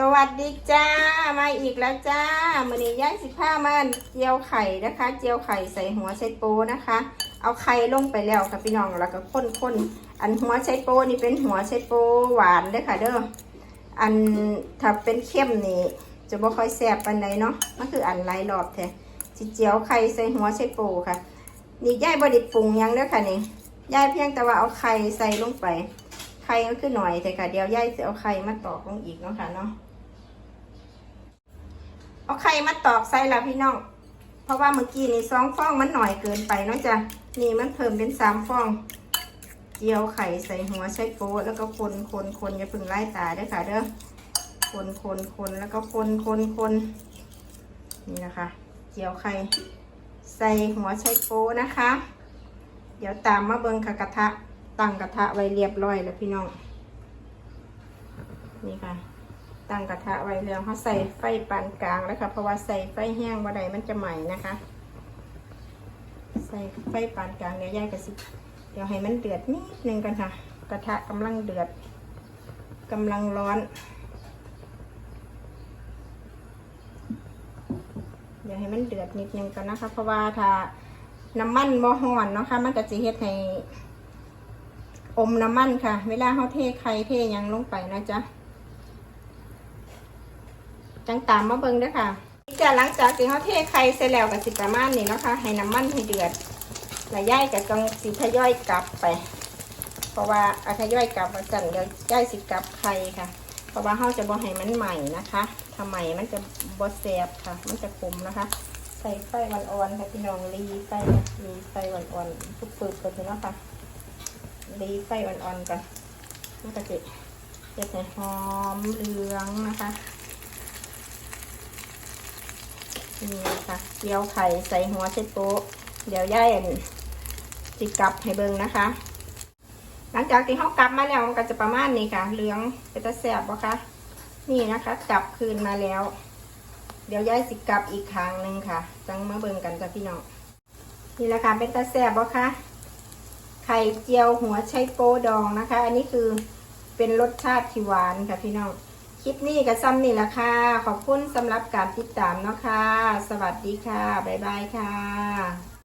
สวัสดีจ้า มาอีกแล้วจ้ามันนี้ย่ายสิบห้ามันเจียวไข่นะคะ เจียวไข่ใส่หัวไชโปนะคะ เอาไข่ลงไปแล้วค่ะพี่น้องแล้วก็ข้นๆอันหัวไชโปนี่เป็นหัวไชโปหวานเด้อค่ะเด้ออันถ้าเป็นเข้มนี่จะบ่ค่อยแซ่บปานใดเนาะมันคืออันหลายรอบแท้สิเจียวไข่ใส่หัวไชโปค่ะ นี่ย่ายบด้ปรุงยังเด้อค่ะนี่ย่ายเพียงแต่ว่าเอาไข่ใส่ลงไปไข่ก็คือหน่อยแต่ค่ะเดี๋ยวย่ายจะเอาไข่มาตอกลงอีกเนาะค่ะเนาะ เอาไข่มาตอกใส่ละพี่น้อง เพราะว่าเมื่อกี้นี่สองฟองมันหน่อยเกินไปเนาะจ้ะ นี่มันเพิ่มเป็นสามฟอง เจียวไข่ใส่หัวใช้โป๊แล้วก็คนคนคนอย่าเพึ่งไล่ตาด้อค่ะเด้อ คนคนคนแล้วก็คนคนคนนี่นะคะ เจียวไข่ใส่หัวใช้โป๊นะคะ เดี๋ยวตามมาเบิงค่ะกระทะตั้งกระทะไว้เรียบร้อยแล้วพี่น้อง นี่ค่ะ ตั้งกระทะไว้แล้วเขาใส่ไฟปานกลางแล้วค่ะเพราะว่าใส่ไฟแห้งบ่ได้มันจะใหม่นะคะ ใส่ไฟปานกลางเดี๋ยวย่ายกระสิเดี๋ยวให้มันเดือดนิดนึงกันค่ะ กระทะกำลังเดือดกำลังร้อน เดี๋ยวให้มันเดือดนิดนึงกันนะคะ เพราะว่าถ้าน้ำมันบ่ฮ้อนเนาะค่ะมันก็จะเฮ็ดให้อมน้ำมันค่ะ เวลาเขาเทไข่เทยังลงไปนะจ๊ะ จังตามมาเบิ่งด้อค่ะจากหลังจากที่เขาเทไข่เสร็จแล้วกับสิประมาณนี้เนาะคะให้น้ำมันให้เดือดแล้วย่ายกับจังสิทย่อยกลับไป เพราะว่าอาทย่อยกลับมาจันเดี๋ยวย่ายสิกลับไข่ค่ะ เพราะว่าเขาจะบ่ให้มันใหม่นะคะถ้าใหม่มันจะบ่แซ่บค่ะ มันจะขมนะคะ ใส่ไฟอ่อนๆค่ะพี่น้องรีไฟรีไฟอ่อนๆปุ๊บๆกันเนาะค่ะรีไฟอ่อนๆกันมันก็จะเฮ็ดให้หอมเหลืองนะคะ นี่ค่ะเกี๊ยวไข่ใส่หัวเช็ดโต๊ะเดี๋ยวย่ายอันสิกลับให้เบิ่งนะคะ หลังจากที่เขากลับมาแล้วมันก็จะประมาณนี้ค่ะ เหลืองเป็นตะแสบปะคะนี่นะคะ กลับคืนมาแล้ว เดี๋ยวย่ายสิกลับอีกครั้งหนึ่งค่ะจังมาเบิ่งกันจ้ะพี่น้องนี่แหละค่ะเป็นตะแสบปะคะไข่เจียวหัวไชโป๊ดองนะคะ อันนี้คือเป็นรสชาติที่หวานค่ะพี่น้อง คลิปนี้กับซ้ำนี่แหละค่ะ ขอบคุณสำหรับการติดตามเนาะค่ะ สวัสดีค่ะ บ๊ายบายค่ะ